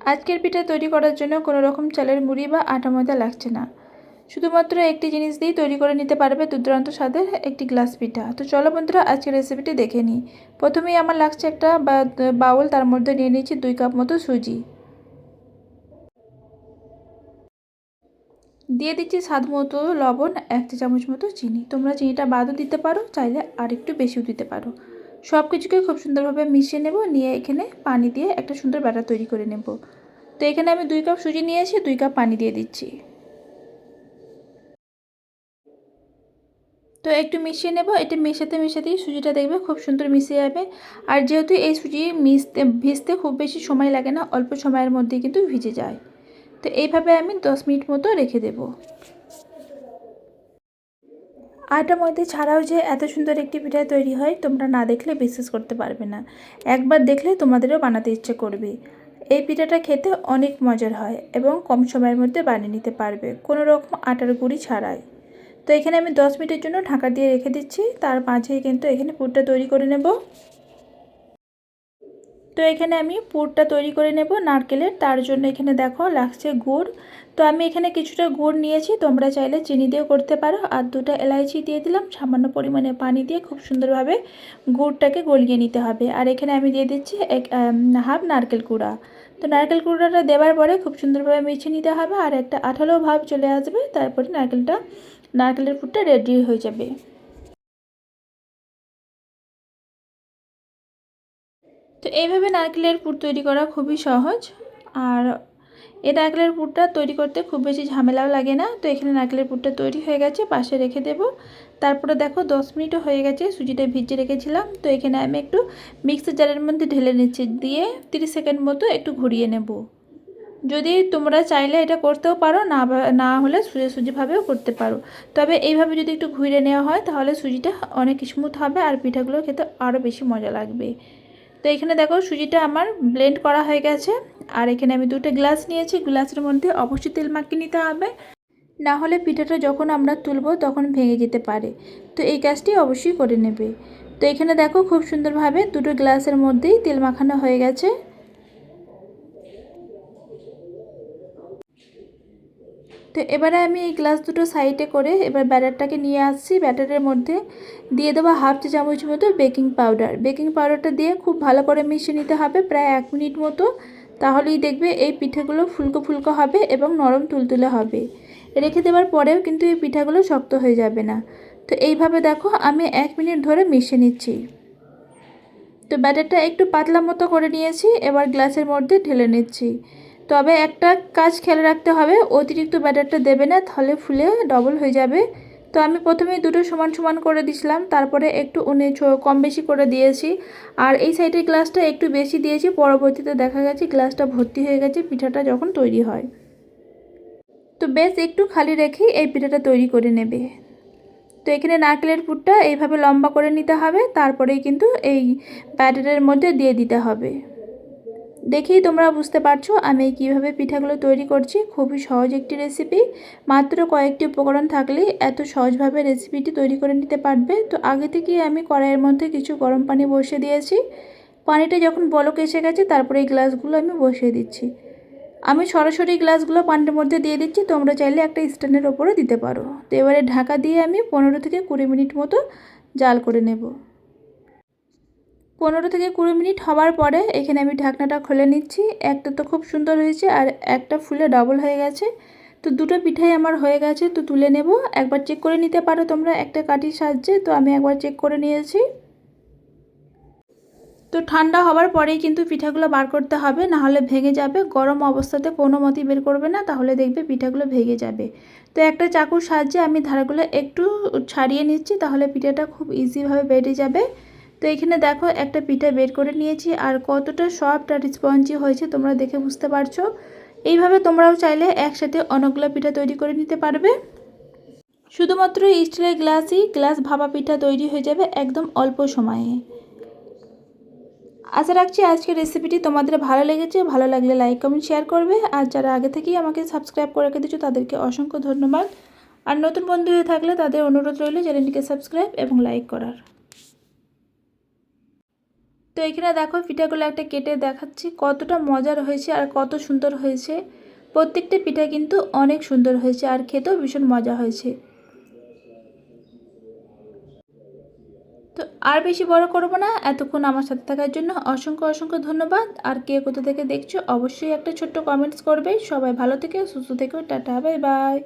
আজকের পিঠা তৈরি করার জন্য কোনো রকম চালের মুড়ি বা আটা ময়দা লাগছে না। শুধুমাত্র একটি জিনিস দিয়েই তৈরি করে নিতে পারবে দুর্দান্ত স্বাদের একটি গ্লাস পিঠা। তো চলো বন্ধুরা, আজকের রেসিপিটি দেখে নিই। প্রথমেই আমার লাগছে একটা বাউল, তার মধ্যে নিয়ে নিয়েছি দুই কাপ মতো সুজি। দিয়ে দিচ্ছি স্বাদ মতো লবণ, এক চামচ মতো চিনি। তোমরা চিনিটা বাদও দিতে পারো, চাইলে আর একটু বেশিও দিতে পারো। সব কিছুকে খুব সুন্দরভাবে মিশিয়ে নেব, নিয়ে এখানে পানি দিয়ে একটা সুন্দর ব্যাটার তৈরি করে নেব। তো এখানে আমি দুই কাপ সুজি নিয়েছি, দুই কাপ পানি দিয়ে দিচ্ছি। তো একটু মিশিয়ে নেব, এটা মেশাতে মেশাতেই সুজিটা দেখবে খুব সুন্দর মিশে যাবে। আর যেহেতু এই সুজি মিশতে, ভিজতে খুব বেশি সময় লাগে না, অল্প সময়ের মধ্যে কিন্তু ভিজে যায়। তো এইভাবে আমি দশ মিনিট মতো রেখে দেব। আটা ময়দা ছাড়াও যে এত সুন্দর একটি পিঠা তৈরি হয়, তোমরা না দেখলে বিশ্বাস করতে পারবে না। একবার দেখলে তোমাদেরও বানাতে ইচ্ছে করবে। এই পিঠাটা খেতে অনেক মজার হয় এবং কম সময়ের মধ্যে বানিয়ে নিতে পারবে, কোনো রকম আটার গুঁড়ি ছাড়াই। তো এখানে আমি দশ মিনিটের জন্য ঢাকা দিয়ে রেখে দিচ্ছি, তার মাঝেই কিন্তু এখানে পুরটা তৈরি করে নেব। তো এখানে আমি পুরটা তৈরি করে নেব নারকেলের। তার জন্য এখানে দেখো লাগছে গুড়। তো আমি এখানে কিছুটা গুড় নিয়েছি, তোমরা চাইলে চিনি দিয়েও করতে পারো। আর দুটো এলাইচি দিয়ে দিলাম, সামান্য পরিমাণে পানি দিয়ে খুব সুন্দরভাবে গুড়টাকে গলিয়ে নিতে হবে। আর এখানে আমি দিয়ে দিচ্ছি এক হাফ নারকেল কুড়া। তো নারকেল কুড়াটা দেওয়ার পরে খুব সুন্দরভাবে মিশিয়ে নিতে হবে, আর একটা আঠালো ভাব চলে আসবে, তারপরে নারকেলটা, নারকেলের পুরটা রেডি হয়ে যাবে। তো এইভাবে নারকেলের পুর তৈরি করা খুবই সহজ। আর এই নারকেলের পুরটা তৈরি করতে খুব বেশি ঝামেলাও লাগে না। তো এখানে নারকেলের পুরটা তৈরি হয়ে গেছে, পাশে রেখে দেব। তারপরে দেখো দশ মিনিটও হয়ে গেছে, সুজিটা ভিজিয়ে রেখেছিলাম। তো এখানে আমি একটু মিক্সার জারের মধ্যে ঢেলে নিচ্ছি, দিয়ে তিরিশ সেকেন্ড মতো একটু ঘুরিয়ে নেব। যদি তোমরা চাইলে এটা করতেও পারো, না না হলে সুজি, সুজিভাবেও করতে পারো। তবে এইভাবে যদি একটু ঘুরে নেওয়া হয়, তাহলে সুজিটা অনেক স্মুথ হবে আর পিঠাগুলো খেতে আরও বেশি মজা লাগবে। তো এখানে দেখো সুজিটা আমার ব্লেন্ড করা হয়ে গেছে। আর এখানে আমি দুটো গ্লাস নিয়েছি। গ্লাসের মধ্যে অবশ্যই তেল মাখিয়ে নিতে হবে। না হলে পিঠাটা যখন আমরা তুলব তখন ভেঙে যেতে পারে। তো এই কাজটি অবশ্যই করে নেবে। তো এখানে দেখো খুব সুন্দরভাবে দুটো গ্লাসের মধ্যেই তেল মাখানো হয়ে গেছে। তো এবারে আমি এই গ্লাস দুটো সাইডে করে এবার ব্যাটারটাকে নিয়ে আসছি। ব্যাটারের মধ্যে দিয়ে দেবো হাফ চা চামচ মতো বেকিং পাউডার। বেকিং পাউডারটা দিয়ে খুব ভালো করে মিশিয়ে নিতে হবে প্রায় এক মিনিট মতো। তাহলেই দেখবে এই পিঠাগুলো ফুলকো ফুলকো হবে এবং নরম তুলতুলে হবে। রেখে দেওয়ার পরেও কিন্তু এই পিঠাগুলো শক্ত হয়ে যাবে না। তো এইভাবে দেখো আমি এক মিনিট ধরে মিশিয়ে নিচ্ছি। তো ব্যাটারটা একটু পাতলা মতো করে নিয়েছি, এবার গ্লাসের মধ্যে ঢেলে নিচ্ছি। তবে একটা কাজ খেয়াল রাখতে হবে, অতিরিক্ত ব্যাটারটা দেবে না, তাহলে ফুলে ডবল হয়ে যাবে। তো আমি প্রথমে দুটো সমান সমান করে দিছিলাম তারপরে একটু উনি কম বেশি করে দিয়েছি। আর এই সাইডের গ্লাসটা একটু বেশি দিয়েছি, পরবর্তীতে দেখা গেছে গ্লাসটা ভর্তি হয়ে গেছে, পিঠাটা যখন তৈরি হয়। তো বেশ একটু খালি রেখে এই পিঠাটা তৈরি করে নেবে। তো এখানে নারকেলের পুরটা এইভাবে লম্বা করে নিতে হবে, তারপরেই কিন্তু এই ব্যাটারের মধ্যে দিয়ে দিতে হবে। দেখেই তোমরা বুঝতে পারছ আমি কীভাবে পিঠাগুলো তৈরি করছি। খুবই সহজ একটি রেসিপি মাত্র কয়েকটি উপকরণ থাকলেই এত সহজভাবে রেসিপিটি তৈরি করে নিতে পারবে। তো আগে থেকেই আমি কড়াইয়ের মধ্যে কিছু গরম পানি বসিয়ে দিয়েছি। পানিটা যখন বলক এসে গেছে, তারপরে এই গ্লাসগুলো আমি বসিয়ে দিচ্ছি। আমি সরাসরি গ্লাসগুলো পানির মধ্যে দিয়ে দিচ্ছি। তোমরা চাইলে একটা স্ট্যান্ডের ওপরে দিতে পারো। তো এবারে ঢাকা দিয়ে আমি পনেরো থেকে কুড়ি মিনিট মতো জাল করে নেব। পনেরো থেকে কুড়ি মিনিট হওয়ার পরে এখানে আমি ঢাকনাটা খুলে নিচ্ছি। একটা তো খুব সুন্দর হয়েছে আর একটা ফুলে ডবল হয়ে গেছে। তো দুটো পিঠাই আমার হয়ে গেছে, তো তুলে নেব। একবার চেক করে নিতে পারো তোমরা একটা কাঠির সাহায্যে। তো আমি একবার চেক করে নিয়েছি। তো ঠান্ডা হওয়ার পরেই কিন্তু পিঠাগুলো বার করতে হবে না হলে ভেঙে যাবে। গরম অবস্থাতে কোনো মতেই বের করবে না, তাহলে দেখবে পিঠাগুলো ভেঙে যাবে। তো একটা চাকুর সাহায্যে আমি ধারাগুলো একটু ছাড়িয়ে নিচ্ছি, তাহলে পিঠাটা খুব ইজিভাবে বেড়ে যাবে। তো এখানে দেখো একটা পিঠা বের করে নিয়েছি আর কতটা সফট আর স্পঞ্জি হয়েছে তোমরা দেখে বুঝতে পারছ। এইভাবে তোমরাও চাইলে একসাথে অনেকগুলো পিঠা তৈরি করে নিতে পারবে। শুধুমাত্র স্টিলের গ্লাসই গ্লাস ভাপা পিঠা তৈরি হয়ে যাবে একদম অল্প সময়ে। আশা রাখছি আজকের রেসিপিটি তোমাদের ভালো লেগেছে, ভালো লাগলে লাইক, কমেন্ট, শেয়ার করবে আর যারা আগে থেকেই আমাকে সাবস্ক্রাইব করে রেখে দিচ্ছ তাদেরকে অসংখ্য ধন্যবাদ। আর নতুন বন্ধু হয়ে থাকলে তাদের অনুরোধ রইল চ্যানেলটিকে সাবস্ক্রাইব এবং লাইক করার। তো এখানে দেখো পিঠাগুলো একটা কেটে দেখাচ্ছি, কতটা মজার হয়েছে আর কত সুন্দর হয়েছে। প্রত্যেকটা পিঠা কিন্তু অনেক সুন্দর হয়েছে আর খেতেও ভীষণ মজা হয়েছে। তো আর বেশি বড় করব না, এতক্ষণ আমার সাথে থাকার জন্য অসংখ্য অসংখ্য ধন্যবাদ। আর কে কোথা থেকে দেখছ অবশ্যই একটা ছোট্ট কমেন্টস করবে। সবাই ভালো থেকে, সুস্থ থেকো, টাটা বাই বাই